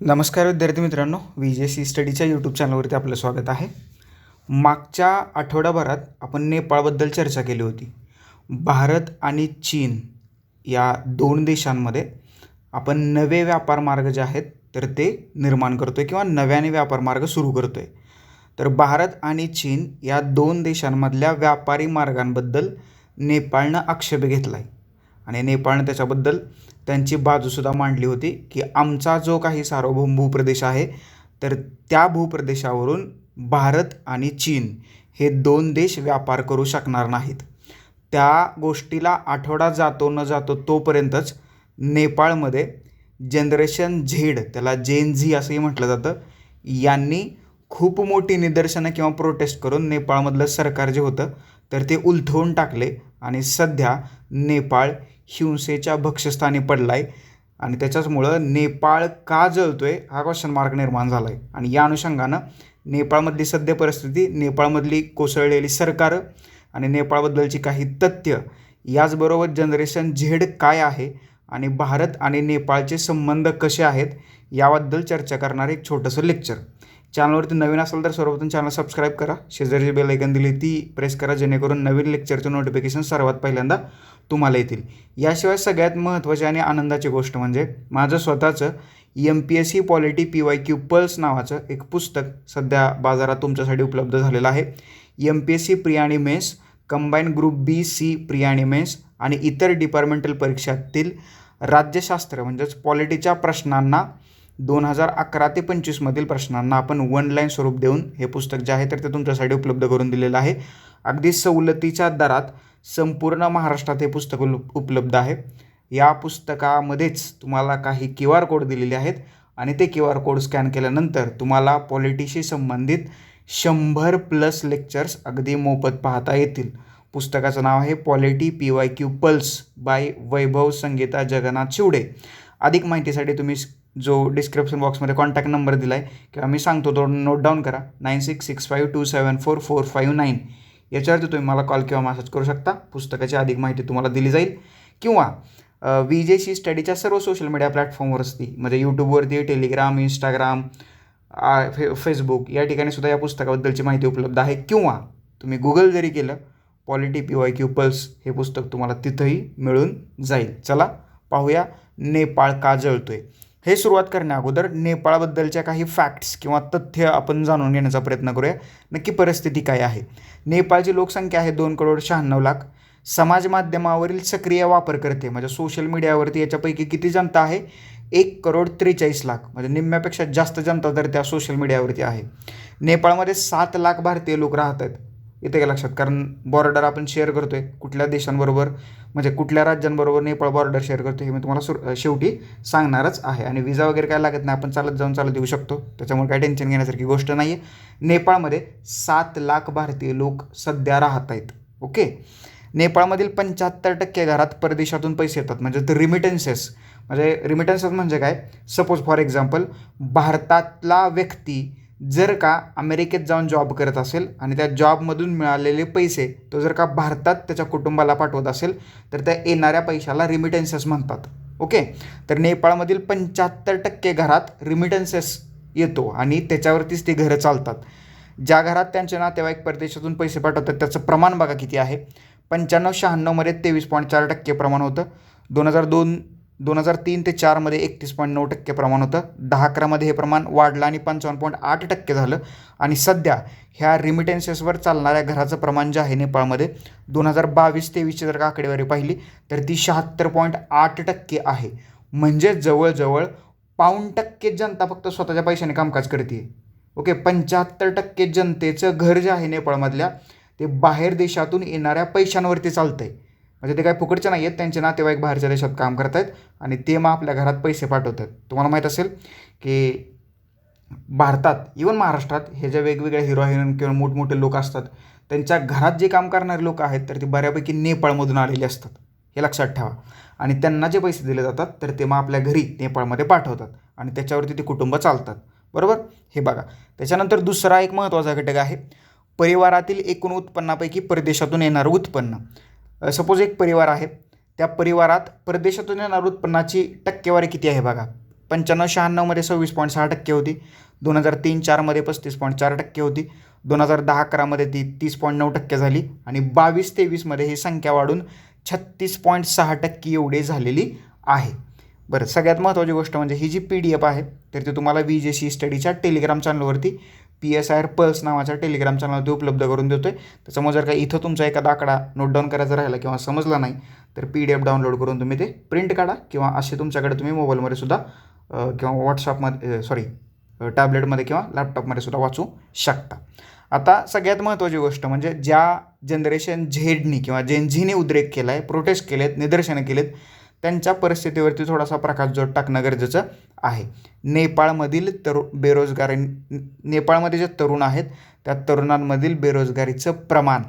नमस्कार विद्यार्थी मित्रांनो व्ही जे सी स्टडीच्या यूट्यूब चॅनलवरती आपलं स्वागत आहे. मागच्या आठवड्याभरात आपण नेपाळबद्दल चर्चा केली होती. भारत आणि चीन या दोन देशांमध्ये आपण नवे व्यापार मार्ग जे आहेत तर ते निर्माण करतो आहे किंवा नव्याने व्यापार मार्ग सुरू करतो आहे तर भारत आणि चीन या दोन देशांमधल्या व्यापारी मार्गांबद्दल नेपाळनं आक्षेप घेतला आहे आणि नेपाळनं त्याच्याबद्दल त्यांची बाजूसुद्धा मांडली होती की आमचा जो काही सार्वभौम भूप्रदेश आहे तर त्या भूप्रदेशावरून भारत आणि चीन हे दोन देश व्यापार करू शकणार नाहीत. त्या गोष्टीला आठवडा जातो न जातो तोपर्यंतच नेपाळमध्ये जनरेशन झेड त्याला जेन झी असंही म्हटलं जातं यांनी खूप मोठी निदर्शनं किंवा प्रोटेस्ट करून नेपाळमधलं सरकार जे होतं तर ते उलथवून टाकले. आणि सध्या नेपाळ हिंसेच्या भक्षस्थानी पडला आहे आणि त्याच्याचमुळं नेपाळ का जळतो आहे हा क्वेश्चन मार्क निर्माण झाला आहे आणि या अनुषंगानं नेपाळमधली सद्य परिस्थिती नेपाळमधली कोसळलेली सरकारं आणि नेपाळबद्दलची काही तथ्य याचबरोबर जनरेशन झेड काय आहे आणि भारत आणि नेपाळचे संबंध कसे आहेत याबद्दल चर्चा करणारे एक छोटंसं लेक्चर चॅनलवरती नवीन असेल तर सर्वप्रथम चॅनल सबस्क्राईब करा. शेजारी बेल ऐकन दिली ती प्रेस करा जेणेकरून नवीन लेक्चरचे नोटिफिकेशन सर्वात पहिल्यांदा तुम्हाला येतील. याशिवाय सगळ्यात महत्त्वाची आणि आनंदाची गोष्ट म्हणजे माझं स्वतःचं M P S C polity P Y Q pulse नावाचं एक पुस्तक सध्या बाजारात तुमच्यासाठी उपलब्ध झालेलं आहे. एम पी एस सी प्रियाणी आणि mains combine group B C प्रियाणी आणि मेन्स आणि इतर डिपार्टमेंटल परीक्षातील राज्यशास्त्र म्हणजेच पॉलिटीच्या प्रश्नांना दोन हजार अकरा ते पंचवीसमधील प्रश्नांना आपण वन लाईन स्वरूप देऊन हे पुस्तक जे आहे तर ते तुमच्यासाठी उपलब्ध करून दिलेलं आहे. अगदी सवलतीच्या दरात संपूर्ण महाराष्ट्रात हे पुस्तक उपलब्ध आहे. या पुस्तकामध्येच तुम्हाला काही क्यू आर कोड दिलेले आहेत आणि ते क्यू आर कोड स्कॅन केल्यानंतर तुम्हाला पॉलिटीशी संबंधित शंभर प्लस लेक्चर्स अगदी मोफत पाहता येतील. पुस्तकाचं नाव आहे polity P Y Q pulse by Vaibhav Sangita Jagannath Shivde. अधिक माहितीसाठी तुम्ही जो डिस्क्रिप्शन बॉक्समध्ये कॉन्टॅक्ट नंबर दिला आहे किंवा मी सांगतो तो नोट डाऊन करा. Nine six six five two seven four four five nine याच्यावरती तुम्ही मला कॉल किंवा मेसेज करू शकता. पुस्तकाची अधिक माहिती तुम्हाला दिली जाईल. किंवा व्ही जे सी स्टडीच्या सर्व सोशल मीडिया प्लॅटफॉर्मवर असती म्हणजे यूट्यूबवरती टेलिग्राम इंस्टाग्राम फे फेसबुक या ठिकाणी सुद्धा या पुस्तकाबद्दलची माहिती उपलब्ध आहे. किंवा तुम्ही गुगल जरी केलं polity P Y Q pulse हे पुस्तक तुम्हाला तिथंही मिळून जाईल. चला पाहूया. नेपाळ का जळतोय? हे सुरुवात करण्या अगोदर नेपाळबद्दलच्या काही फॅक्ट्स किंवा तथ्य आपण जाणून घेण्याचा प्रयत्न करूया. नक्की परिस्थिती काय आहे? नेपाळची लोकसंख्या आहे दोन करोड शहाण्णव लाख. समाज माध्यमावरील सक्रिय वापर करते म्हणजे सोशल मीडियावरती याच्यापैकी किती जनता आहे? एक करोड त्रेचाळीस लाख. म्हणजे निम्म्यापेक्षा जास्त जनता तर त्या सोशल मीडियावरती आहे. नेपाळमध्ये सात लाख भारतीय लोक राहत आहेत येते का लक्षात. कारण बॉर्डर आपण शेअर करतो आहे कुठल्या देशांबरोबर म्हणजे कुठल्या राज्यांबरोबर नेपाळ बॉर्डर शेअर करतो हे मी तुम्हाला सुर शेवटी सांगणारच आहे. आणि विजा वगैरे काय लागत नाही आपण चालत जाऊन चालत येऊ शकतो. त्याच्यामुळे काय टेन्शन घेण्यासारखी गोष्ट नाही आहे नेपाळमध्ये सात लाख भारतीय लोक सध्या राहत आहेत. ओके नेपाळमधील पंच्याहत्तर टक्के घरात परदेशातून पैसे येतात. म्हणजे ते रिमिटन्सेस म्हणजे रिमिटन्सेस म्हणजे काय? सपोज फॉर एक्झाम्पल भारतातला व्यक्ती जर का अमेरिकेत जाऊन जॉब करत असेल आणि त्या जॉबमधून मिळालेले पैसे तो जर का भारतात त्याच्या कुटुंबाला पाठवत असेल तर त्या येणाऱ्या पैशाला रिमिटन्सेस म्हणतात. ओके तर नेपाळमधील पंच्याहत्तर टक्के घरात रिमिटन्सेस येतो आणि त्याच्यावरतीच ती घरं चालतात. ज्या घरात त्यांचे नातेवाईक परदेशातून पैसे पाठवतात त्याचं प्रमाण बघा किती आहे. पंच्याण्णव शहाण्णवमध्ये तेवीस पॉईंट चार टक्के प्रमाण होतं. दोन हजार दोन दोन हजार तीन ते चारमध्ये एकतीस पॉईंट नऊ टक्के प्रमाण होतं. दहा अकरामध्ये हे प्रमाण वाढलं आणि पंचावन्न पॉईंट आठ टक्के झालं. आणि सध्या ह्या रिमिटेन्सेसवर चालणाऱ्या घराचं प्रमाण जे आहे नेपाळमध्ये दोन हजार बावीस तेवीसची जर का आकडेवारी पाहिली तर ती शहात्तर पॉईंट आठ टक्के आहे. म्हणजे जवळजवळ पाऊण टक्के जनता फक्त स्वतःच्या पैशाने कामकाज करते ओके पंच्याहत्तर टक्के जनतेचं घर जे आहे नेपाळमधल्या ते बाहेर देशातून येणाऱ्या पैशांवरती चालतं आहे म्हणजे ते काय फुकटचे नाही आहेत त्यांचे नातेवाईक बाहेरच्या देशात काम करत आहेत आणि ते मग आपल्या घरात पैसे पाठवतात. तुम्हाला माहीत असेल की भारतात इवन महाराष्ट्रात हे जे वेगवेगळे हिरो हिरोईन किंवा मोठमोठे लोक असतात त्यांच्या घरात जे काम करणारे लोक आहेत तर ते बऱ्यापैकी नेपाळमधून आलेले असतात. हे लक्षात ठेवा. आणि त्यांना जे पैसे दिले जातात तर ते मग आपल्या घरी नेपाळमध्ये पाठवतात आणि त्याच्यावरती ते कुटुंब चालतात. बरोबर? हे बघा. त्याच्यानंतर दुसरा एक महत्त्वाचा घटक आहे परिवारातील एकूण उत्पन्नापैकी परदेशातून येणारं उत्पन्न. सपोज एक परिवार आहे. त्या परिवारात परदेशातून येणाऱ्या उत्पन्नाची टक्केवारी किती आहे बघा? पंच्याण्णव शहाण्णवमध्ये सव्वीस पॉईंट सहा टक्के होती. दोन हजार तीन चारमध्ये पस्तीस पॉईंट चार टक्के होती. दोन हजार दहा अकरामध्ये ती तीस पॉईंट नऊ टक्के झाली. आणि बावीस तेवीसमध्ये ही संख्या वाढून छत्तीस पॉईंट सहा टक्के एवढी झालेली आहे. बरं सगळ्यात महत्त्वाची गोष्ट म्हणजे ही जी पी डी एफ आहे तर ती तुम्हाला वी जे सी स्टडीच्या टेलिग्राम चॅनलवरती P S I R pulse नावाच्या टेलिग्राम चॅनलवरती उपलब्ध करून देतो आहे त्याच्यामुळे जर का इथं तुमचा एखादा आकडा नोट डाऊन करायचा राहिला किंवा समजला नाही तर पी डी एफ डाउनलोड करून तुम्ही ते प्रिंट काढा किंवा असे तुमच्याकडे तुम्ही मोबाईलमध्ये सुद्धा किंवा व्हॉट्सअपमध्ये सॉरी टॅबलेटमध्ये किंवा लॅपटॉपमध्ये सुद्धा वाचू शकता. आता सगळ्यात महत्त्वाची गोष्ट म्हणजे ज्या जनरेशन झेडनी किंवा जेनझीने उद्रेक केला आहे प्रोटेस्ट केलेत निदर्शनं केलेत त्यांच्या परिस्थितीवरती थोडासा प्रकाश जोड टाकणं गरजेचं. आहे. नेपाळमधील तरु बेरोजगारी नेपाळमध्ये जे तरुण आहेत त्या तरुणांमधील बेरोजगारीचं प्रमाण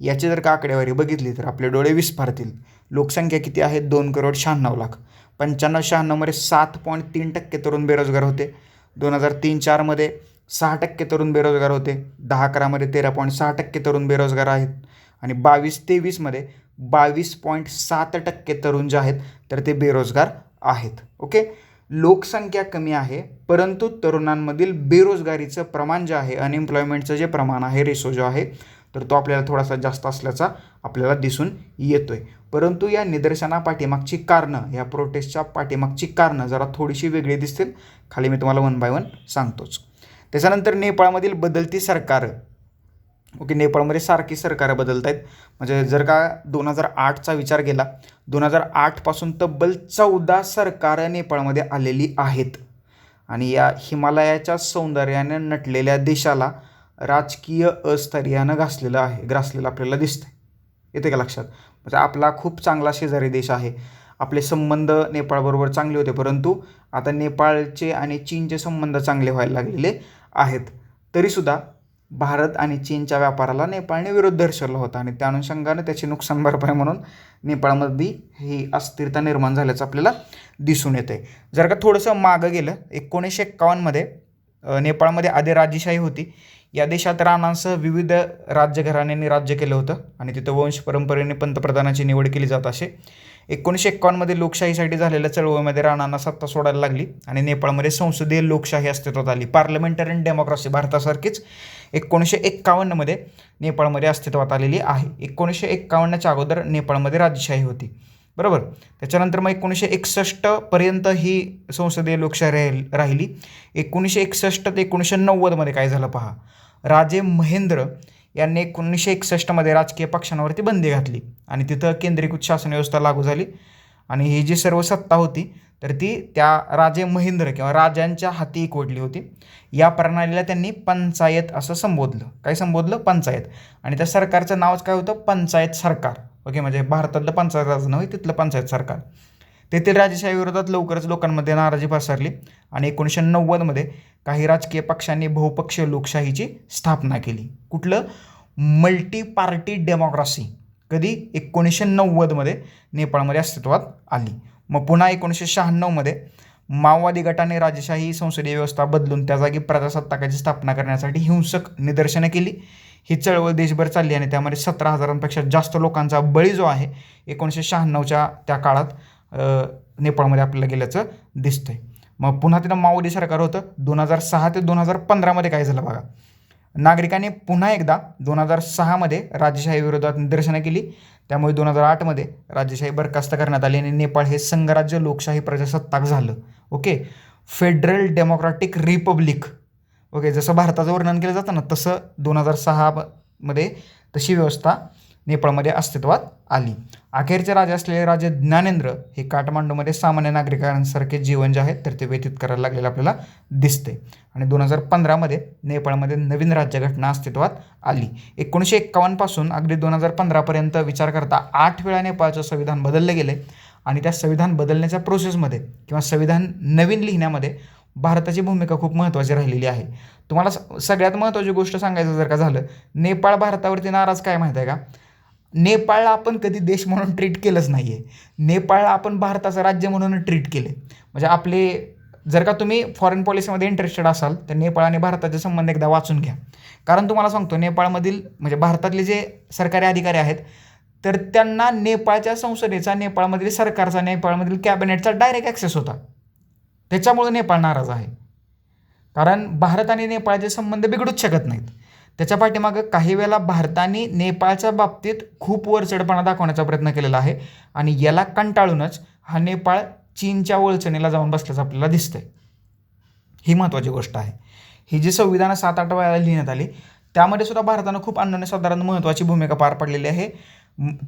याची जर का आकडेवारी बघितली तर आपले डोळे विस्फारतील. लोकसंख्या किती आहे? दोन करोड शहाण्णव लाख. पंच्याण्णव शहाण्णवमध्ये सात पॉईंट तीन टक्के तरुण बेरोजगार होते. दोन हजार तीन चारमध्ये सहा टक्के तरुण बेरोजगार होते. दहा अकरामध्ये तेरा पॉईंट सहा टक्के तरुण बेरोजगार आहेत. आणि बावीस तेवीसमध्ये बावीस पॉईंट सात टक्के तरुण जे आहेत तर ते बेरोजगार आहेत. ओके? लोकसंख्या कमी आहे परंतु तरुणांमधील बेरोजगारीचं प्रमाण जे आहे अनएम्प्लॉयमेंटचं जे प्रमाण आहे रेसो जो आहे तर तो आपल्याला थोडासा जास्त असल्याचा आपल्याला दिसून येतो आहे परंतु या निदर्शना पाठीमागची कारणं या प्रोटेस्टच्या पाठीमागची कारणं जरा थोडीशी वेगळी दिसतील. खाली मी तुम्हाला वन बाय वन सांगतोच. त्याच्यानंतर नेपाळमधील बदलती सरकारं. ओके नेपाळमध्ये सारखी सरकारं बदलत आहेत म्हणजे जर का दोन हजार आठचा विचार केला दोन हजार आठपासून तब्बल चौदा सरकारं नेपाळमध्ये आलेली आहेत. आणि या हिमालयाच्या सौंदर्याने नटलेल्या देशाला राजकीय अस्थैर्यानं घासलेलं आहे ग्रासलेलं आपल्याला दिसतं येते का लक्षात? म्हणजे आपला खूप चांगला शेजारी देश आहे. आपले संबंध नेपाळबरोबर चांगले होते परंतु आता नेपाळचे आणि चीनचे संबंध चांगले व्हायला लागलेले आहेत. तरीसुद्धा भारत आणि चीनच्या व्यापाराला नेपाळने विरोध दर्शवला होता आणि त्या अनुषंगाने त्याची नुकसान भरपाई म्हणून नेपाळमध्ये ही अस्थिरता निर्माण झाल्याचं आपल्याला दिसून येते जर का थोडंसं मागं गेलं एकोणीसशे एक्कावन्नमध्ये नेपाळमध्ये आधी राजेशाही होती. या देशात राणांसह विविध राज्यघराण्यांनी राज्य केलं होतं आणि तिथं वंश परंपरेने पंतप्रधानाची निवड केली जात असे. एकोणीसशे एक्कावन्नमध्ये लोकशाहीसाठी झालेल्या चळवळीमध्ये राणांना सत्ता सोडायला लागली आणि नेपाळमध्ये संसदीय लोकशाही अस्तित्वात आली. पार्लमेंटरीन डेमोक्रेसी भारतासारखीच एकोणीसशे एक्कावन्नमध्ये नेपाळमध्ये अस्तित्वात आलेली आहे. एकोणीसशे एक्कावन्नच्या अगोदर नेपाळमध्ये राजशाही होती. बरोबर? त्याच्यानंतर मग एकोणीसशे एकसष्टपर्यंत ही संसदीय लोकशाही राहील राहिली. एकोणीसशे एकसष्ट ते एकोणीसशे नव्वदमध्ये काय झालं पहा? राजे महेंद्र यांनी एकोणीसशे एकसष्टमध्ये राजकीय पक्षांवरती बंदी घातली. आणि तिथं केंद्रीकृत शासन व्यवस्था लागू झाली. आणि ही जी सर्व सत्ता होती तर ती त्या राजे महेंद्र किंवा राजांच्या हाती एकवडली होती. या प्रणालीला त्यांनी पंचायत असं संबोधलं. काय संबोधलं? पंचायत. आणि त्या सरकारचं नावच काय होतं? पंचायत सरकार. ओके म्हणजे भारतातलं पंचायत राज नव्हे तिथलं पंचायत सरकार. तेथील राजेशाही विरोधात लवकरच लोकांमध्ये नाराजी पसरली आणि एकोणीसशे नव्वदमध्ये काही राजकीय पक्षांनी बहुपक्षीय लोकशाहीची स्थापना केली. कुठलं? Multi party democracy. कधी? एकोणीसशे नव्वदमध्ये नेपाळमध्ये अस्तित्वात आली. मग पुन्हा एकोणीसशे शहाण्णवमध्ये माओवादी गटाने राजेशाही संसदीय व्यवस्था बदलून त्या जागी प्रजासत्ताकाची स्थापना करण्यासाठी हिंसक निदर्शनं केली. ही चळवळ देशभर चालली आणि त्यामध्ये सतरा हजारांपेक्षा जास्त लोकांचा बळी जो आहे एकोणीसशे शहाण्णवच्या त्या काळात नेपाळमध्ये आपल्याला गेल्याचं दिसतंय. मग पुन्हा तिथं माओवादी सरकार होतं. दोन हजार सहा ते दोन हजार पंधरामध्ये काय झालं बघा. नागरिकांनी पुन्हा एकदा दोन हजार सहामध्ये राजेशाही विरोधात निदर्शनं केली. त्यामुळे दोन हजार आठमध्ये राजेशाही बरखास्त करण्यात आली आणि नेपाळ हे संघराज्य लोकशाही प्रजासत्ताक झालं. Okay? Federal democratic republic. Okay? जसं भारताचं वर्णन केलं जातं ना तसं दोन हजार सहामध्ये तशी व्यवस्था नेपाळमध्ये अस्तित्वात आली. अखेरचे राजे असलेले राजे ज्ञानेंद्र हे काठमांडूमध्ये सामान्य नागरिकांसारखे जीवन जे आहे तर ते व्यतीत करायला लागलेलं आपल्याला दिसते. आणि दोन हजार पंधरामध्ये नेपाळमध्ये नवीन राज्यघटना अस्तित्वात आली. एकोणीसशे एक्कावन्नपासून अगदी दोन हजार पंधरापर्यंत विचार करता आठ वेळा नेपाळचं संविधान बदललं गेले. आणि त्या संविधान बदलण्याच्या प्रोसेसमध्ये किंवा संविधान नवीन लिहिण्यामध्ये भारताची भूमिका खूप महत्त्वाची राहिलेली आहे. तुम्हाला सगळ्यात महत्त्वाची गोष्ट सांगायचं जर का झालं नेपाळ भारतावरती नाराज काय माहीत आहे का? नेपाळला आपण कधी देश म्हणून ट्रीट केलंच नाही आहे नेपाळला आपण भारताचं राज्य म्हणून ट्रीट केले म्हणजे आपले जर का तुम्ही फॉरेन पॉलिसीमध्ये इंटरेस्टेड असाल तर नेपाळ आणि भारताचे संबंध एकदा वाचून घ्या. कारण तुम्हाला सांगतो नेपाळमधील म्हणजे भारतातले जे सरकारी अधिकारी आहेत तर त्यांना नेपाळच्या संसदेचा नेपाळमधील सरकारचा नेपाळमधील कॅबिनेटचा डायरेक्ट ॲक्सेस होता. त्याच्यामुळे नेपाळ नाराज आहे. कारण भारत आणि नेपाळचे संबंध बिघडूच शकत नाहीत. त्याच्या पाठीमागं काही वेळेला भारताने नेपाळच्या बाबतीत खूप वरचढपणा दाखवण्याचा प्रयत्न केलेला आहे. आणि याला कंटाळूनच हा नेपाळ चीनच्या वळचणीला जाऊन बसल्याचं आपल्याला दिसतंय. ही महत्त्वाची गोष्ट आहे. ही जी संविधानं सात आठ वेळा लिहिण्यात आली त्यामध्ये सुद्धा भारतानं खूप अनन्यसाधारण महत्त्वाची भूमिका पार पाडलेली आहे.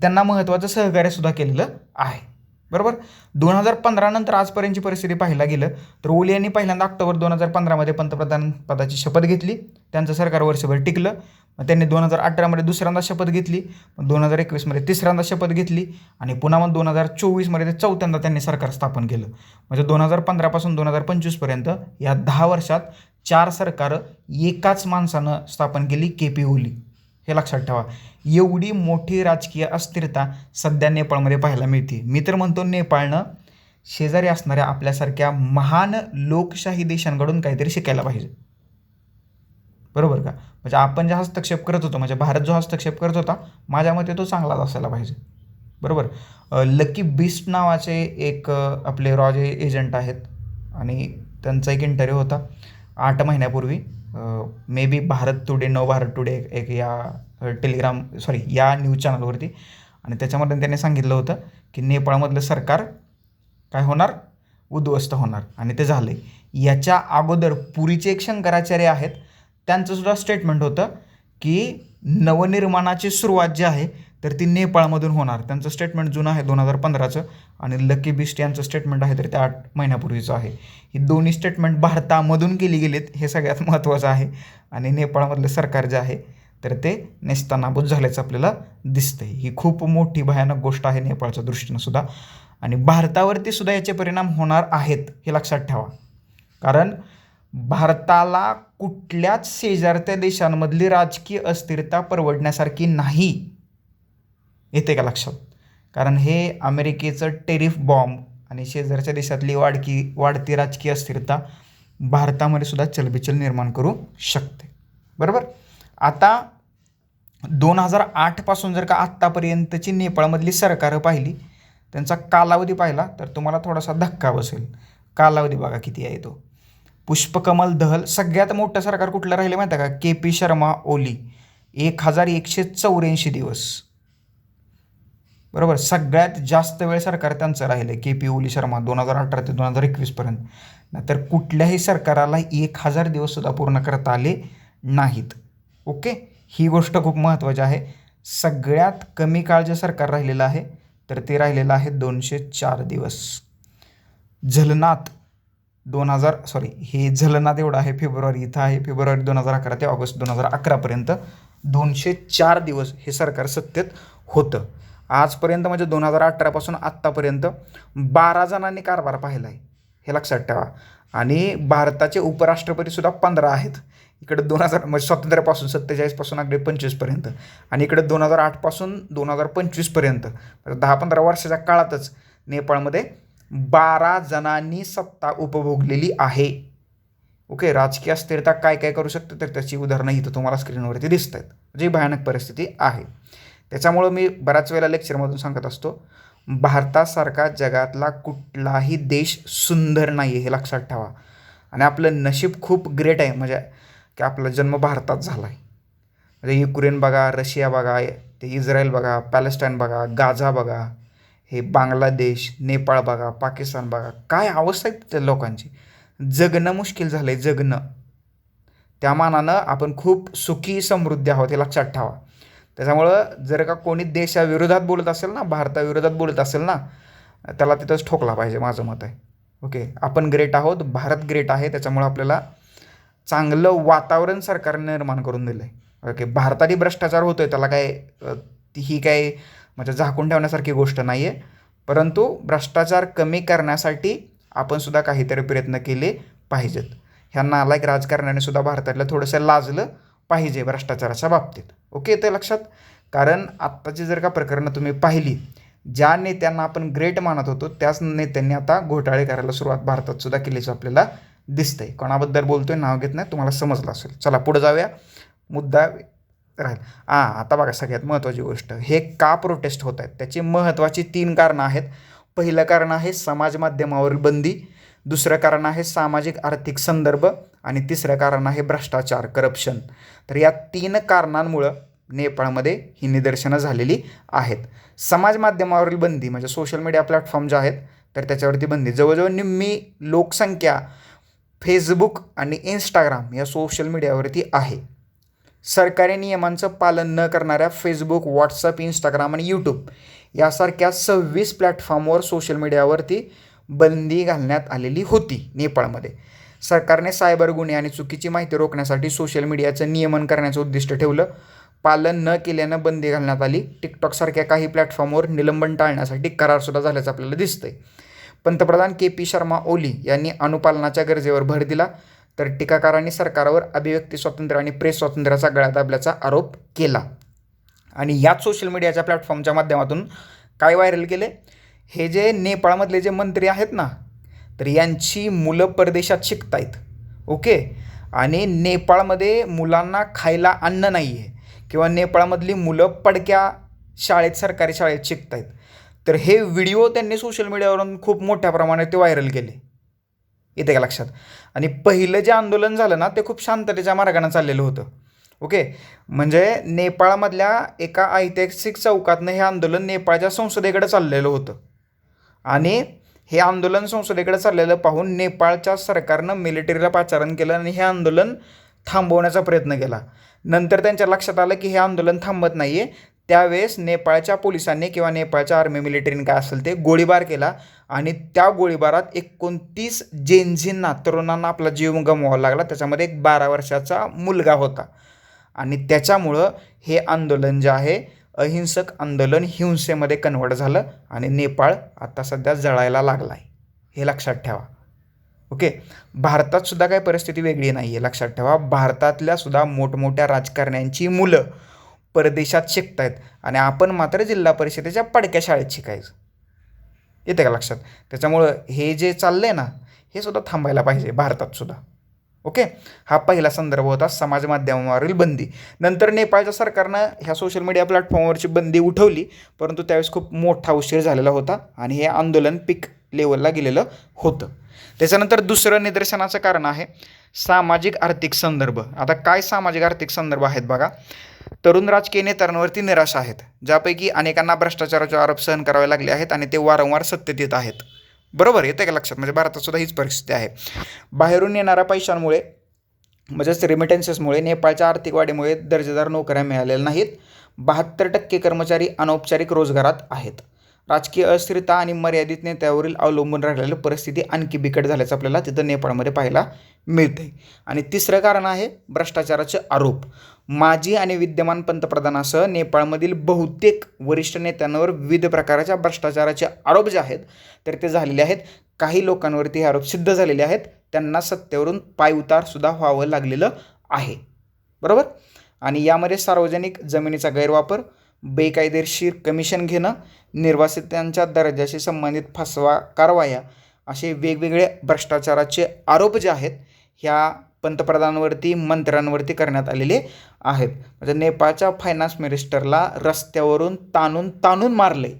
त्यांना महत्त्वाचं सहकार्यसुद्धा केलेलं आहे. बरोबर? दोन हजार पंधरा नंतर आजपर्यंतची परिस्थिती पाहायला गेलं तर ओली यांनी पहिल्यांदा ऑक्टोबर दोन हजार पंधरामध्ये पंतप्रधान पदाची शपथ घेतली. त्यांचं सरकार वर्षभर टिकलं. मग त्यांनी दोन हजार अठरामध्ये दुसऱ्यांदा शपथ घेतली. मग दोन हजार एकवीसमध्ये तिसऱ्यांदा शपथ घेतली. आणि पुन्हा मग दोन हजार चोवीसमध्ये ते चौथ्यांदा त्यांनी सरकार स्थापन केलं. म्हणजे दोन हजार पंधरापासून दोन हजार पंचवीसपर्यंत या दहा वर्षात चार सरकारं एकाच माणसानं स्थापन केली के पी ओली. हे लक्षात ठेवा. एवढी मोठी राजकीय अस्थिरता सध्या नेपाळमध्ये पाहायला मिळते. मी तर म्हणतो नेपाळनं शेजारी असणाऱ्या आपल्यासारख्या महान लोकशाही देशांकडून काहीतरी शिकायला पाहिजे. बरोबर का? म्हणजे आपण जे हस्तक्षेप करत होतो म्हणजे भारत जो हस्तक्षेप करत होता माझ्या मते तो चांगलाच असायला पाहिजे. बरोबर? लकी बिस्ट नावाचे एक आपले रॉजे एजंट आहेत. आणि त्यांचा एक इंटरव्ह्यू होता आठ महिन्यापूर्वी. मे बी भारत टुडे नव भारत टुडे एक एक या टेलिग्राम सॉरी या न्यूज चॅनलवरती आणि त्याच्यामध्ये त्यांनी सांगितलं होतं की नेपाळमधलं सरकार काय होणार? उद्ध्वस्त होणार. आणि ते झाले याच्या अगोदर पुरीचे एक शंकराचार्य आहेत. त्यांचंसुद्धा स्टेटमेंट होतं की नवनिर्माणाची सुरुवात जी आहे तर ती नेपाळमधून होणार. त्यांचं स्टेटमेंट जुनं आहे दोन हजार पंधराचं आणि लकी बिस्ट यांचं स्टेटमेंट आहे तर ते आठ महिन्यापूर्वीचं आहे. ही दोन्ही स्टेटमेंट भारतामधून केली गेलीत हे सगळ्यात महत्त्वाचं आहे. आणि नेपाळमधलं सरकार जे आहे तर ते नेस्तानाबूत झाल्याचं आपल्याला दिसतंय. ही खूप मोठी भयानक गोष्ट आहे नेपाळच्या दृष्टीनं सुद्धा. आणि भारतावरती सुद्धा याचे परिणाम होणार आहेत हे लक्षात ठेवा. कारण भारताला कुठल्याच शेजारत्या देशांमधली राजकीय अस्थिरता परवडण्यासारखी नाही. येते का लक्षात? कारण हे अमेरिकेचं टेरिफ बॉम्ब आणि शेजारच्या देशातली वाढकी वाढती राजकीय अस्थिरता भारतामध्ये सुद्धा चलबिचल निर्माण करू शकते. बरोबर? आता दोन हजार आठपासून जर का आत्तापर्यंतची नेपाळमधली सरकारं पाहिली त्यांचा कालावधी पाहिला तर तुम्हाला थोडासा धक्का बसेल. कालावधी बघा किती आहे तो. पुष्पकमल दहल सगळ्यात मोठं सरकार कुठलं राहिलं माहिती आहे का? K P Sharma Oli. एक हजार एकशे चौऱ्याऐंशी दिवस. बरोबर? सगळ्यात जास्त वेळ सरकार त्यांचं राहिलं के पी ओली शर्मा दोन हजार अठरा ते दोन हजार एकवीसपर्यंत नाहीतर कुठल्याही सरकाराला एक हजार दिवससुद्धा पूर्ण करता आले नाहीत. ओके? ही गोष्ट खूप महत्त्वाची आहे. सगळ्यात कमी काळ जे सरकार राहिलेलं आहे तर ते राहिलेलं आहे दोनशे चार दिवस. झलनात दोन हजार सॉरी हे झलनात एवढं आहे फेब्रुवारी इथं आहे फेब्रुवारी दोन हजार अकरा ते ऑगस्ट दोन हजार अकरापर्यंत दोनशे चार दिवस हे सरकार सत्तेत होतं. आजपर्यंत म्हणजे दोन हजार अठरापासून आत्तापर्यंत बारा जणांनी कारभार पाहिला आहे. हे लक्षात ठेवा. आणि भारताचे उपराष्ट्रपतीसुद्धा पंधरा आहेत. इकडे दोन हजार म्हणजे स्वातंत्र्यापासून सत्तेचाळीसपासून अगदी पंचवीसपर्यंत आणि इकडे दोन हजार आठपासून दोन हजार पंचवीसपर्यंत म्हणजे दहा पंधरा वर्षाच्या काळातच नेपाळमध्ये बारा जणांनी सत्ता उपभोगलेली आहे. ओके राजकीय अस्थिरता काय काय करू शकते तर त्याची उदाहरणं इथं तुम्हाला स्क्रीनवरती दिसत आहेत जी भयानक परिस्थिती आहे. त्याच्यामुळं मी बऱ्याच वेळेला लेक्चरमधून सांगत असतो भारतासारखा जगातला कुठलाही देश सुंदर नाही आहे हे लक्षात ठेवा. आणि आपलं नशीब खूप ग्रेट आहे म्हणजे की आपला जन्म भारतात झाला आहे म्हणजे युक्रेन बघा रशिया बघा ते इस्रायल बघा पॅलेस्टाईन बघा गाझा बघा हे बांगलादेश नेपाळ बघा पाकिस्तान बघा काय अवस्था आहे त्या लोकांची? जगणं मुश्किल झालं आहे जगणं. त्या मानानं आपण खूप सुखी समृद्धी आहोत हे लक्षात ठेवा. त्याच्यामुळं जर का कोणी देशाविरोधात बोलत असेल ना भारताविरोधात बोलत असेल ना त्याला तिथंच ठोकला पाहिजे माझं मत आहे. ओके? आपण ग्रेट आहोत भारत ग्रेट आहे त्याच्यामुळं आपल्याला चांगलं वातावरण सरकारने निर्माण करून दिलं आहे ओके? भारतातही भ्रष्टाचार होतो आहे त्याला काय ही काय म्हणजे झाकून ठेवण्यासारखी गोष्ट नाही आहे परंतु भ्रष्टाचार कमी करण्यासाठी आपण सुद्धा काहीतरी प्रयत्न केले पाहिजेत. ह्या नालायक राजकारण्याने सुद्धा भारतातलं थोडंसं लाजलं पाहिजे भ्रष्टाचाराच्या बाबतीत. ओके ते लक्षात? कारण आत्ताची जर का प्रकरणं तुम्ही पाहिली ज्या नेत्यांना आपण ग्रेट मानत होतो त्याच नेत्यांनी आता घोटाळे करायला सुरुवात भारतात सुद्धा केल्याचं आपल्याला दिसतंय. कोणाबद्दल बोलतोय नाव घेत नाही तुम्हाला समजलं असेल. चला पुढे जाऊया. मुद्दा राहील. हां आता बघा सगळ्यात महत्त्वाची गोष्ट. हे का प्रोटेस्ट होत आहेत? त्याची महत्त्वाची तीन कारणं आहेत. पहिलं कारण आहे समाज माध्यमावरील बंदी. दुसरं कारण आहे सामाजिक आर्थिक संदर्भ आणि तिसरं कारण आहे भ्रष्टाचार करप्शन तर या तीन कारणांमुळं नेपाळमध्ये ही निदर्शनं झालेली आहेत. समाज माध्यमावरील बंदी म्हणजे सोशल मीडिया प्लॅटफॉर्म जे आहेत तर त्याच्यावरती बंदी. जवळजवळ निम्मी लोकसंख्या फेसबुक आणि इंस्टाग्राम या सोशल मीडियावरती आहे. सरकारी नियमांचं पालन न करणाऱ्या फेसबुक व्हॉट्सअप इंस्टाग्राम आणि यूट्यूब यासारख्या सव्वीस प्लॅटफॉर्मवर सोशल मीडियावरती बंदी घालण्यात आलेली होती नेपाळमध्ये. सरकारने सायबर गुन्हे आणि चुकीची माहिती रोखण्यासाठी सोशल मीडियाचं नियमन करण्याचं उद्दिष्ट ठेवलं. पालन न केल्यानं बंदी घालण्यात आली. टिकटॉकसारख्या काही प्लॅटफॉर्मवर निलंबन टाळण्यासाठी करारसुद्धा झाल्याचं आपल्याला दिसतंय. पंतप्रधान के पी शर्मा ओली यांनी अनुपालनाच्या गरजेवर भर दिला. तर टीकाकारांनी सरकारवर अभिव्यक्ती स्वातंत्र्य आणि प्रेस स्वातंत्र्याचा गळा दाबल्याचा आरोप केला. आणि याच सोशल मीडियाच्या प्लॅटफॉर्मच्या माध्यमातून काय व्हायरल केले हे जे नेपाळमधले जे मंत्री आहेत ना तर यांची मुलं परदेशात शिकतायत ओके? आणि नेपाळमध्ये मुलांना खायला अन्न नाही आहे किंवा नेपाळमधली मुलं पडक्या शाळेत सरकारी शाळेत शिकतायत. तर हे व्हिडिओ त्यांनी सोशल मीडियावरून खूप मोठ्या प्रमाणात ते व्हायरल केले. येते का लक्षात. आणि पहिलं जे आंदोलन झालं ना ते खूप शांततेच्या मार्गाने चाललेलं होतं ओके? म्हणजे नेपाळमधल्या एका ऐतिहासिक चौकातनं हे आंदोलन नेपाळच्या संसदेकडे चाललेलं होतं. आणि हे आंदोलन संसदेकडे चाललेलं पाहून नेपाळच्या सरकारनं मिलिटरीला पाचारण केलं आणि हे आंदोलन थांबवण्याचा प्रयत्न केला. नंतर त्यांच्या लक्षात आलं की हे आंदोलन थांबत नाही आहे त्यावेळेस नेपाळच्या पोलिसांनी किंवा नेपाळच्या आर्मी मिलिटरीने काय असेल ते गोळीबार केला आणि त्या गोळीबारात एकोणतीस जेनझींना तरुणांना आपला जीव गमवावा लागला. त्याच्यामध्ये एक बारा वर्षाचा मुलगा होता. आणि त्याच्यामुळं हे आंदोलन जे आहे अहिंसक आंदोलन हिंसेमध्ये कन्वर्ट झालं आणि नेपाळ आता सध्या जळायला लागला आहे हे लक्षात ठेवा. ओके? भारतात सुद्धा काही परिस्थिती वेगळी नाही आहे लक्षात ठेवा. भारतातल्या सुद्धा मोठमोठ्या राजकारण्यांची मुलं परदेशात शिकत आहेत आणि आपण मात्र जिल्हा परिषदेच्या पडक्या शाळेत शिकायचं. येते का लक्षात? त्याच्यामुळं हे जे चाललं आहे ना हे सुद्धा थांबायला पाहिजे भारतात सुद्धा. ओके? हा पहिला संदर्भ होता समाज माध्यमावरील बंदी. नंतर नेपाळच्या सरकारनं ह्या सोशल मीडिया प्लॅटफॉर्मवरची बंदी उठवली परंतु त्यावेळेस खूप मोठा उशीर झालेला होता आणि हे आंदोलन पीक लेवलला गेलेलं होतं. त्याच्यानंतर दुसरं निदर्शनाचं कारण आहे सामाजिक आर्थिक संदर्भ. आता काय सामाजिक आर्थिक संदर्भ आहेत बघा? तरुण राजकीय नेत्यांवरती निराशा आहेत ज्यापैकी अनेकांना भ्रष्टाचाराचे आरोप सहन करावे लागले आहेत आणि ते वारंवार सत्तेत येत आहेत. बरोबर येतं का लक्षात? म्हणजे भारतात सुद्धा हीच परिस्थिती आहे. बाहेरून येणाऱ्या पैशांमुळे म्हणजेच रेमिटन्सेसमुळे नेपाळच्या आर्थिक वाढीमुळे दर्जेदार नोकऱ्या मिळालेल्या नाहीत. बहात्तर टक्के कर्मचारी अनौपचारिक रोजगारात आहेत. राजकीय अस्थिरता आणि मर्यादित नेत्यावरील अवलंबून राहिलेली परिस्थिती आणखी बिकट झाल्याचं आपल्याला तिथं नेपाळमध्ये पाहायला मिळते आणि तिसरं कारण आहे भ्रष्टाचाराचे आरोप. माजी आणि विद्यमान पंतप्रधानासह नेपाळमधील बहुतेक वरिष्ठ नेत्यांवर विविध प्रकारच्या भ्रष्टाचाराचे आरोप जे आहेत तर ते झालेले आहेत. काही लोकांवरती हे आरोप सिद्ध झालेले आहेत. त्यांना सत्तेवरून पायउतारसुद्धा व्हावं लागलेलं आहे. बरोबर? आणि यामध्ये सार्वजनिक जमिनीचा गैरवापर बेकायदेशीर कमिशन घेणं निर्वासितांच्या दर्जाशी संबंधित फसवा कारवाया असे वेगवेगळे भ्रष्टाचाराचे आरोप जे आहेत ह्या पंतप्रधानांवरती मंत्र्यांवरती करण्यात आलेले आहेत. म्हणजे नेपाळच्या फायनान्स मिनिस्टरला रस्त्यावरून ताणून ताणून मारले.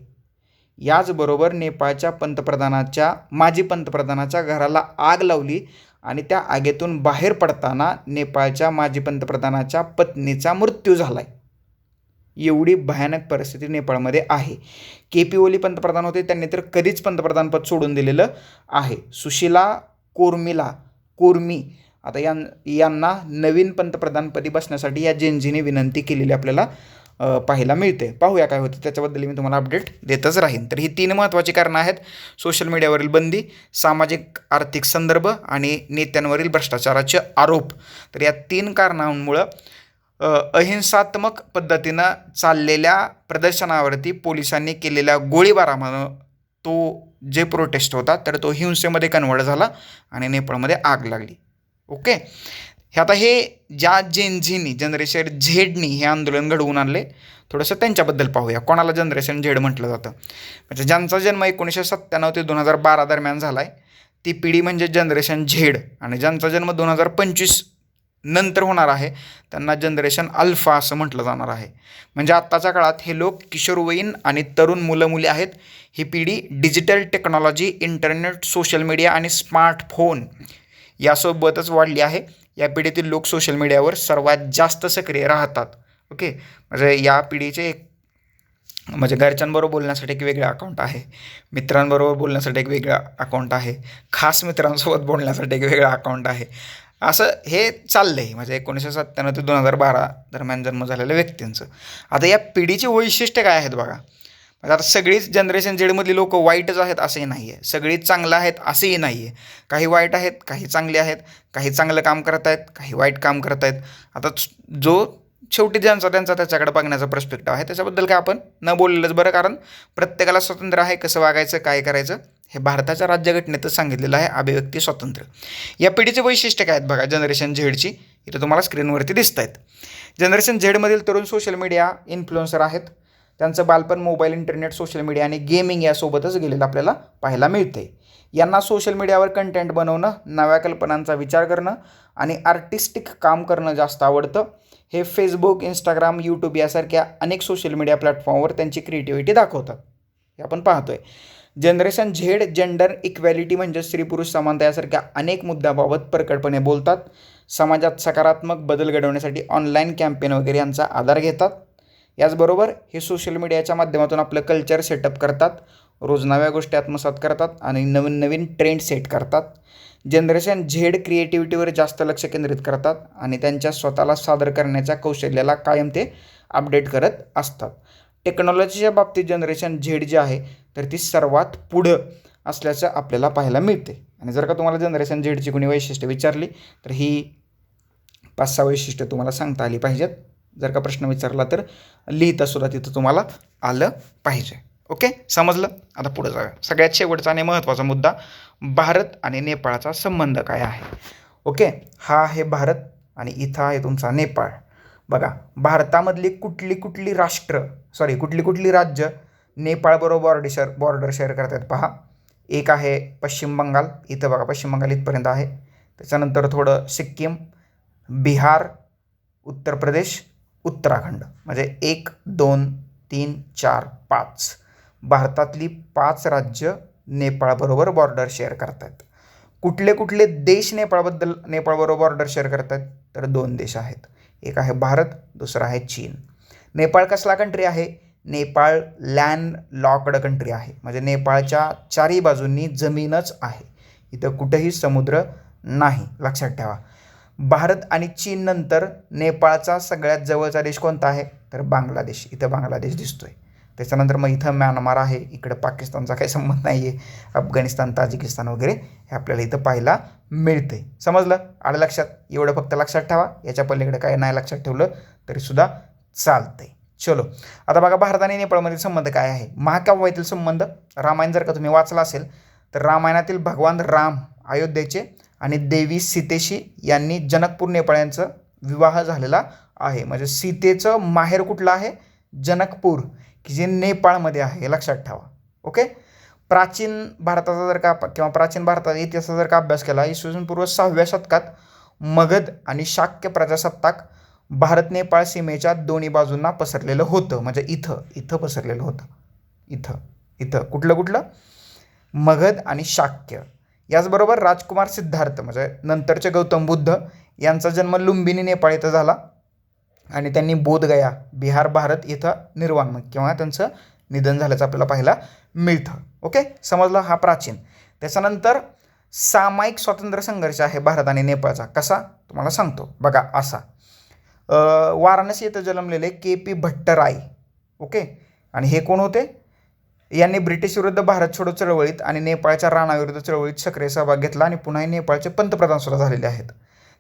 याचबरोबर नेपाळच्या पंतप्रधानाच्या माजी पंतप्रधानाच्या घराला आग लावली आणि त्या आगीतून बाहेर पडताना नेपाळच्या माजी पंतप्रधानाच्या पत्नीचा मृत्यू झाला आहे एवढी भयानक परिस्थिती नेपाळमध्ये आहे. के पी ओली पंतप्रधान होते त्यांनी तर कधीच पंतप्रधानपद सोडून दिलेलं आहे. सुशीला कोर्मिला कोर्मी. आता यां यांना नवीन पंतप्रधानपदी बसण्यासाठी या जेनजीने विनंती केलेली आपल्याला पाहायला मिळते. पाहूया काय होतं. त्याच्याबद्दल मी तुम्हाला अपडेट देतच राहीन. तर ही तीन महत्त्वाची कारणं आहेत. सोशल मीडियावरील बंदी सामाजिक आर्थिक संदर्भ आणि नेत्यांवरील भ्रष्टाचाराचे आरोप. तर या तीन कारणांमुळं अहिंसात्मक पद्धतीनं चाललेल्या प्रदर्शनावरती पोलिसांनी केलेल्या गोळीबारामुळं तो जे प्रोटेस्ट होता तर तो हिंसेमध्ये कन्वर्ट झाला आणि नेपाळमध्ये आग लागली. ओके हे आता हे ज्या जेनझीनी जनरेशन झेडनी हे आंदोलन घडवून आणले थोडंसं त्यांच्याबद्दल पाहूया. कोणाला जनरेशन झेड म्हटलं जातं? म्हणजे ज्यांचा जन्म एकोणीसशे सत्त्याण्णव ते दोन हजार बारा दरम्यान झाला आहे ती पिढी म्हणजे जनरेशन झेड आणि ज्यांचा जन्म दोन हजार पंचवीस नंतर होणार आहे त्यांना जनरेशन अल्फा असं म्हटलं जाणार आहे. म्हणजे आत्ताच्या काळात हे लोक किशोरवयीन आणि तरुण मुलं मुली आहेत ही पिढी digital technology internet social media आणि स्मार्टफोन यासोबतच वाढली आहे. या पिढीतील लोक सोशल मीडियावर सर्वात जास्त सक्रिय राहतात. ओके? म्हणजे या पिढीचे एक म्हणजे घरच्यांबरोबर बोलण्यासाठी एक वेगळं अकाउंट आहे. मित्रांबरोबर बोलण्यासाठी एक वेगळं अकाउंट आहे. खास मित्रांसोबत बोलण्यासाठी एक वेगळं अकाउंट आहे. असं हे चाललं आहे म्हणजे एकोणीसशे सत्त्याण्णव ते दोन हजार बारा दरम्यान जन्म झालेल्या व्यक्तींचं. आता या पिढीची वैशिष्ट्य काय आहेत बघा? म्हणजे आता सगळीच जनरेशन झेडमधली लोक वाईटच आहेत असंही नाही आहे सगळीच चांगलं आहेत असंही नाही आहे काही वाईट आहेत काही चांगले आहेत काही चांगलं काम करत आहेत काही वाईट काम करत आहेत. आता जो शेवटी ज्यांचा त्यांचा त्याच्याकडे बघण्याचा प्रस्पेक्टिव्ह आहे त्याच्याबद्दल काय आपण न बोललेलंच बरं कारण प्रत्येकाला स्वातंत्र्य आहे कसं वागायचं काय करायचं हे भारताच्या राज्यघटनेतच सांगितलेलं आहे अभिव्यक्ती स्वातंत्र्य. या पिढीचे वैशिष्ट्य काय आहेत बघा जनरेशन झेडची इथं तुम्हाला स्क्रीनवरती दिसत आहेत जनरेशन झेडमधील तरुण सोशल मीडिया इन्फ्लुएन्सर आहेत. त्यांचं बालपण मोबाईल इंटरनेट सोशल मीडिया आणि गेमिंग यासोबतच गेलेलं आपल्याला पाहायला मिळते यांना सोशल मीडियावर कंटेंट बनवणं नव्या कल्पनांचा विचार करणं आणि आर्टिस्टिक काम करणं जास्त आवडतं. हे फेसबुक इंस्टाग्राम यूट्यूब यासारख्या अनेक सोशल मीडिया प्लॅटफॉर्मवर त्यांची क्रिएटिव्हिटी दाखवतात. हे आपण पाहतोय. जनरेशन झेड जेंडर इक्वॅलिटी म्हणजे स्त्री पुरुष समानता यासारख्या अनेक मुद्द्याबाबत प्रकटपणे बोलतात. समाजात सकारात्मक बदल घडवण्यासाठी ऑनलाईन कॅम्पेन वगैरे यांचा आधार घेतात. याचबरोबर हे सोशल मीडियाच्या माध्यमातून आपलं कल्चर सेटअप करतात रोज नव्या गोष्टी आत्मसात करतात आणि नवीन नवीन ट्रेंड सेट करतात. जनरेशन झेड क्रिएटिव्हिटीवर जास्त लक्ष केंद्रित करतात आणि त्यांच्या स्वतःला सादर करण्याच्या कौशल्याला कायम ते अपडेट करत असतात. टेक्नॉलॉजीच्या बाबतीत जनरेशन झेड जी आहे तर ती सर्वात पुढं असल्याचं आपल्याला पाहायला मिळते. आणि जर का तुम्हाला जनरेशन झेडची कोणी वैशिष्ट्य विचारली तर ही पाच सहा वैशिष्ट्य तुम्हाला सांगता आली पाहिजेत. जर का प्रश्न विचारला तर लिहितासुद्धा तिथं तुम्हाला आलं पाहिजे. ओके समजलं? आता पुढे जाऊया. सगळ्यात शेवटचा आणि महत्त्वाचा मुद्दा भारत आणि नेपाळचा संबंध काय आहे? ओके हा आहे भारत आणि इथं आहे तुमचा नेपाळ. बघा भारतामधली कुठली कुठली राष्ट्र सॉरी कुठली कुठली राज्य नेपाळबरोबर बॉर्डर शेअर बॉर्डर शेअर करतात पहा. एक आहे पश्चिम बंगाल इथं बघा पश्चिम बंगाल इथपर्यंत आहे. त्याच्यानंतर थोडं सिक्कीम बिहार उत्तर प्रदेश उत्तराखंड. म्हणजे एक दोन तीन चार पाच. भारतातली पाच राज्य नेपाळबरोबर बॉर्डर शेअर करतात कुठले कुठले देश नेपाळबद्दल नेपाळबरोबर बॉर्डर शेअर करतात तर दोन देश आहेत. एक आहे भारत दुसरा आहे चीन. नेपाळ कसला कंट्री आहे? नेपाळ लँड लॉकड कंट्री आहे. म्हणजे नेपाळच्या चारही बाजूंनी जमीनच आहे. इथं कुठेही समुद्र नाही. लक्षात ठेवा. भारत आणि चीननंतर नेपाळचा सगळ्यात जवळचा देश कोणता आहे? तर बांगलादेश. इथं बांगलादेश दिसतो आहे त्याच्यानंतर मग इथं म्यानमार आहे. इकडं पाकिस्तानचा काही संबंध नाही आहे अफगाणिस्तान ताजिकिस्तान वगैरे हे आपल्याला इथं पाहायला मिळतं आहे समजलं? आलं लक्षात? एवढं फक्त लक्षात ठेवा. याच्या पलीकडे काय नाही लक्षात ठेवलं तरीसुद्धा चालतंय. चलो. आता बघा भारत आणि नेपाळमधील संबंध काय आहे? महाकाव्यातील संबंध. रामायण जर का तुम्ही वाचला असेल तर रामायणातील भगवान राम अयोध्येचे आणि देवी सीतेशी यांनी जनकपूर नेपाळ यांचं विवाह झालेला आहे. म्हणजे सीतेचं माहेर कुठलं आहे? जनकपूर की जे नेपाळमध्ये आहे. हे लक्षात ठेवा. ओके? प्राचीन भारताचा जर का किंवा प्राचीन भारताचा इतिहासाचा जर का अभ्यास केला इसवी पूर्व सहाव्या शतकात मगध आणि शाक्य प्रजासत्ताक भारत नेपाळ सीमेच्या दोन्ही बाजूंना पसरलेलं होतं. म्हणजे इथं इथं पसरलेलं होतं. इथं इथं. कुठलं कुठलं? मगध आणि शाक्य. याचबरोबर राजकुमार सिद्धार्थ म्हणजे नंतरचे गौतम बुद्ध यांचा जन्म लुंबिनी नेपाळ इथं झाला. आणि त्यांनी बोधगया बिहार भारत इथं निर्वाण किंवा त्यांचं निधन झाल्याचं आपल्याला पाहायला मिळतं. ओके? समजलं? हा प्राचीन. त्याच्यानंतर सामायिक स्वातंत्र्य संघर्ष आहे भारत आणि नेपाळचा. कसा? तुम्हाला सांगतो. बघा असा. वाराणसी येथे जन्मलेले के पी भट्टराय. ओके? आणि हे कोण होते? यांनी ब्रिटिश विरुद्ध भारत छोडो चळवळीत आणि नेपाळच्या राणाविरुद्ध चळवळीत सक्रिय सहभाग घेतला आणि पुन्हा नेपाळचे पंतप्रधान सुद्धा झालेले आहेत.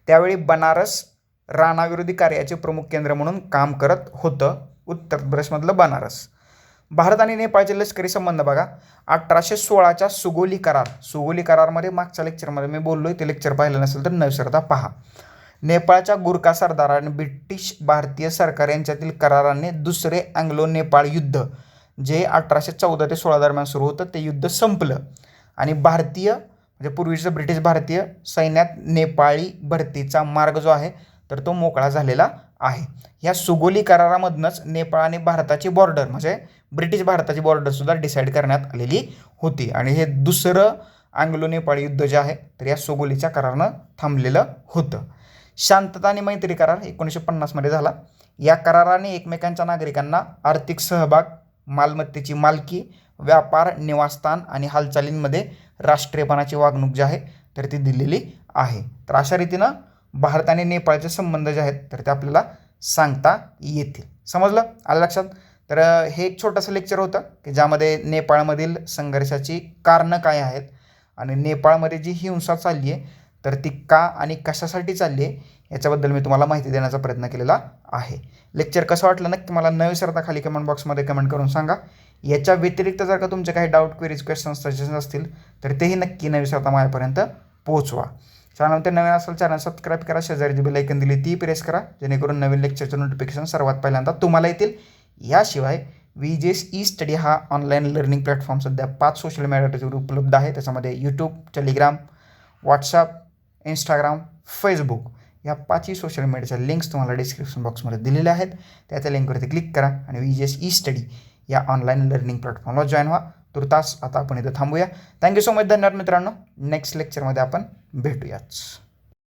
त्यावेळी बनारस राणाविरोधी कार्याचे प्रमुख केंद्र म्हणून काम करत होतं उत्तर प्रदेशमधलं बनारस. भारत आणि नेपाळचे लष्करी संबंध बघा. अठराशे सोळाच्या सुगोली करार सुगोली करारमध्ये मागच्या लेक्चरमध्ये मी बोललो ते लेक्चर पाहिलं नसेल तर नवसरता पहा. नेपाळच्या गुरखा सरदार आणि ब्रिटिश भारतीय सरकार यांच्यातील कराराने दुसरे अँग्लो नेपाळ युद्ध जे अठराशे चौदा ते सोळा दरम्यान सुरू होतं ते युद्ध संपलं. आणि भारतीय म्हणजे पूर्वीचं ब्रिटिश भारतीय सैन्यात नेपाळी भरतीचा मार्ग जो आहे तर तो मोकळा झालेला आहे. ह्या सुगोली करारामधनंच नेपाळ आणि भारताची बॉर्डर म्हणजे ब्रिटिश भारताची बॉर्डरसुद्धा डिसाईड करण्यात आलेली होती. आणि हे दुसरं अँग्लो नेपाळी युद्ध जे आहे तर या सुगोलीच्या करारानं थांबलेलं होतं. शांतता आणि मैत्री करार एकोणीसशे पन्नासमध्ये झाला. या कराराने एकमेकांच्या नागरिकांना आर्थिक सहभाग मालमत्तेची मालकी व्यापार निवासस्थान आणि हालचालींमध्ये राष्ट्रीयपणाची वागणूक जी आहे तर ती दिलेली आहे. तर अशा रीतीनं भारत आणि नेपाळचे संबंध जे आहेत तर ते आपल्याला सांगता येतील. समजलं? आलं लक्षात? तर हे एक छोटंसं लेक्चर होतं की ज्यामध्ये नेपाळमधील संघर्षाची कारणं काय आहेत आणि नेपाळमध्ये जी हिंसा चालली आहे तर ती का आणि कशासाठी चालली आहे याच्याबद्दल मी तुम्हाला माहिती देण्याचा प्रयत्न केलेला आहे. लेक्चर कसं वाटलं नक्की मला न विसरता खाली कमेंट बॉक्समध्ये कमेंट करून सांगा. याच्या व्यतिरिक्त जर का तुमचे काही डाऊट क्वेरीज क्वेश्चन्स सजेशन असतील तर तेही नक्की न विसरता माझ्यापर्यंत पोहोचवा. चॅनलमध्ये नवीन असेल चॅनल सबस्क्राईब करा शेजारी जी बेलायकन दिली ती प्रेस करा जेणेकरून नवीन लेक्चरचे नोटिफिकेशन सर्वात पहिल्यांदा तुम्हाला येतील. याशिवाय वी जे ई स्टडी हा ऑनलाईन लर्निंग प्लॅटफॉर्म सध्या पाच सोशल मीडियावर उपलब्ध आहे. त्याच्यामध्ये YouTube Telegram WhatsApp Instagram Facebook या पाचही सोशल मीडियाच्या लिंक्स तुम्हाला डिस्क्रिप्शन बॉक्समध्ये दिलेल्या आहेत. त्या त्या लिंकवरती क्लिक करा आणि वी एस ई स्टडी या ऑनलाईन लर्निंग प्लॅटफॉर्मला जॉईन व्हा. तुर्तास आता आपण इथं थांबूया. थँक्यू सो मच धन्यवाद मित्रांनो. नेक्स्ट लेक्चरमध्ये आपण भेटूयाच